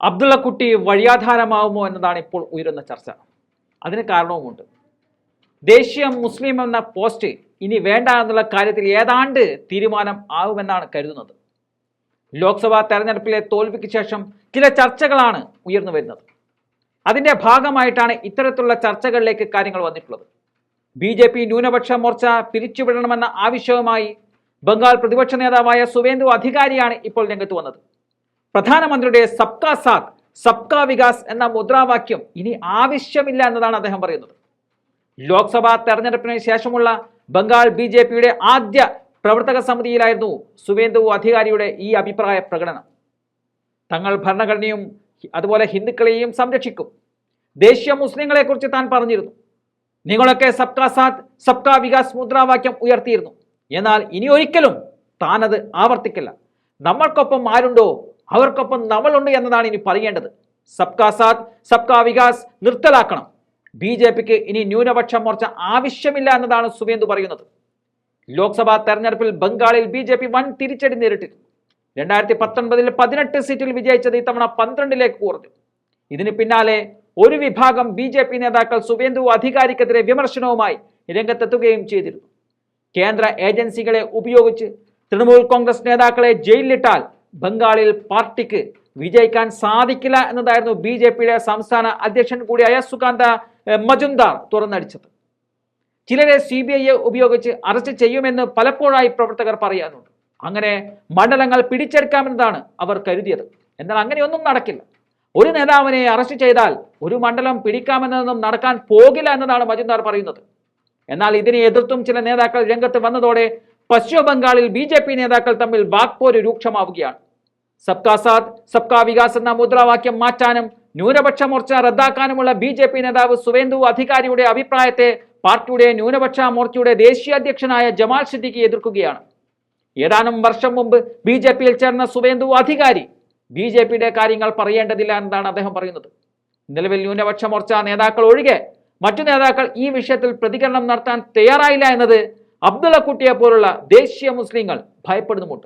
അബ്ദുള്ളക്കുട്ടി വഴിയാധാരമാവുമോ എന്നതാണ് ഇപ്പോൾ ഉയരുന്ന ചർച്ച. അതിന് കാരണവുമുണ്ട്. ദേശീയ മുസ്ലിം എന്ന പോസ്റ്റ് ഇനി വേണ്ട എന്നുള്ള കാര്യത്തിൽ ഏതാണ്ട് തീരുമാനം ആവുമെന്നാണ് കരുതുന്നത്. ലോക്സഭാ തെരഞ്ഞെടുപ്പിലെ തോൽവിക്ക് ശേഷം ചില ചർച്ചകളാണ് ഉയർന്നു വരുന്നത്. അതിന്റെ ഭാഗമായിട്ടാണ് ഇത്തരത്തിലുള്ള ചർച്ചകളിലേക്ക് കാര്യങ്ങൾ വന്നിട്ടുള്ളത്. ബി ജെ പി ന്യൂനപക്ഷ മോർച്ച പിരിച്ചുവിടണമെന്ന ആവശ്യവുമായി ബംഗാൾ പ്രതിപക്ഷ നേതാവായ സുവേന്ദു അധികാരിയാണ് ഇപ്പോൾ രംഗത്ത് വന്നത്. പ്രധാനമന്ത്രിയുടെ സബ്കാ സാത്ത് സബ്കാ വികാസ് എന്ന മുദ്രാവാക്യം ഇനി ആവശ്യമില്ല എന്നതാണ് അദ്ദേഹം പറയുന്നത്. ലോക്സഭാ തെരഞ്ഞെടുപ്പിന് ശേഷമുള്ള ബംഗാൾ ബി ജെ പിയുടെ ആദ്യ പ്രവർത്തക സമിതിയിലായിരുന്നു സുവേന്ദു അധികാരിയുടെ ഈ അഭിപ്രായ പ്രകടനം. തങ്ങൾ ഭരണഘടനയും അതുപോലെ ഹിന്ദുക്കളെയും സംരക്ഷിക്കും. ദേശീയ മുസ്ലിങ്ങളെ കുറിച്ച് താൻ പറഞ്ഞിരുന്നു. നിങ്ങളൊക്കെ സബ്കാ സാത്ത് സബ്കാ വികാസ് മുദ്രാവാക്യം ഉയർത്തിയിരുന്നു. എന്നാൽ ഇനി ഒരിക്കലും താനത് ആവർത്തിക്കില്ല. നമ്മൾക്കൊപ്പം ആരുണ്ടോ അവർക്കൊപ്പം നമ്മളുണ്ട് എന്നതാണ് ഇനി പറയേണ്ടത്. സബ്കാ സാത്ത് സബ്കാ വികാസ് നിർത്തലാക്കണം. ബി ജെ പിക്ക് ഇനി ന്യൂനപക്ഷ മോർച്ച ആവശ്യമില്ല എന്നതാണ് സുവേന്ദു പറയുന്നത്. ലോക്സഭാ തെരഞ്ഞെടുപ്പിൽ ബംഗാളിൽ ബി ജെ പി വൻ തിരിച്ചടി നേരിട്ടിരുന്നു. രണ്ടായിരത്തി പത്തൊൻപതിൽ പതിനെട്ട് സീറ്റിൽ വിജയിച്ചത് ഇത്തവണ പന്ത്രണ്ടിലേക്ക് കുറഞ്ഞു ഇതിന് പിന്നാലെ ഒരു വിഭാഗം ബി ജെ പി നേതാക്കൾ സുവേന്ദു അധികാരിക്കെതിരെ വിമർശനവുമായി രംഗത്തെത്തുകയും ചെയ്തിരുന്നു. കേന്ദ്ര ഏജൻസികളെ ഉപയോഗിച്ച് തൃണമൂൽ കോൺഗ്രസ് നേതാക്കളെ ജയിലിലിട്ടാൽ ബംഗാളിൽ പാർട്ടിക്ക് വിജയിക്കാൻ സാധിക്കില്ല എന്നതായിരുന്നു ബി ജെ പിയുടെ സംസ്ഥാന അധ്യക്ഷൻ കൂടിയായ സുകാന്ത മജുന്ദാർ തുറന്നടിച്ചത്. ചിലരെ സി ബി ഐയെ ഉപയോഗിച്ച് അറസ്റ്റ് ചെയ്യുമെന്ന് പലപ്പോഴായി പ്രവർത്തകർ പറയാനുണ്ട് അങ്ങനെ മണ്ഡലങ്ങൾ പിടിച്ചെടുക്കാമെന്നതാണ് അവർ കരുതിയത്. എന്നാൽ അങ്ങനെയൊന്നും നടക്കില്ല. ഒരു നേതാവിനെ അറസ്റ്റ് ചെയ്താൽ ഒരു മണ്ഡലം പിടിക്കാമെന്നതൊന്നും നടക്കാൻ പോകില്ല എന്നതാണ് മജുന്ദാർ പറയുന്നത്. എന്നാൽ ഇതിനെ എതിർത്തും ചില നേതാക്കൾ രംഗത്ത് വന്നതോടെ പശ്ചിമ ബംഗാളിൽ ബി നേതാക്കൾ തമ്മിൽ വാക്പോര് രൂക്ഷമാവുകയാണ്. സബ്കാ സാത്ത് സബ്കാ വികാസ് എന്ന മുദ്രാവാക്യം മാറ്റാനും ന്യൂനപക്ഷ മോർച്ച റദ്ദാക്കാനുമുള്ള ബി ജെ പി നേതാവ് സുവേന്ദു അധികാരിയുടെ അഭിപ്രായത്തെ പാർട്ടിയുടെ ന്യൂനപക്ഷ മോർച്ചയുടെ ദേശീയ അധ്യക്ഷനായ ജമാൽ സിദ്ദിഖി എതിർക്കുകയാണ്. ഏതാനും വർഷം മുമ്പ് ബി ജെ പിയിൽ ചേർന്ന സുവേന്ദു അധികാരി ബി ജെ പിയുടെ കാര്യങ്ങൾ പറയേണ്ടതില്ല എന്നതാണ് അദ്ദേഹം പറയുന്നത്. നിലവിൽ ന്യൂനപക്ഷ മോർച്ച നേതാക്കൾ ഒഴികെ മറ്റു നേതാക്കൾ ഈ വിഷയത്തിൽ പ്രതികരണം നടത്താൻ തയ്യാറായില്ല എന്നത് അബ്ദുള്ള കുട്ടിയെ പോലുള്ള ദേശീയ മുസ്ലിങ്ങൾ ഭയപ്പെടുന്നുമുണ്ട്.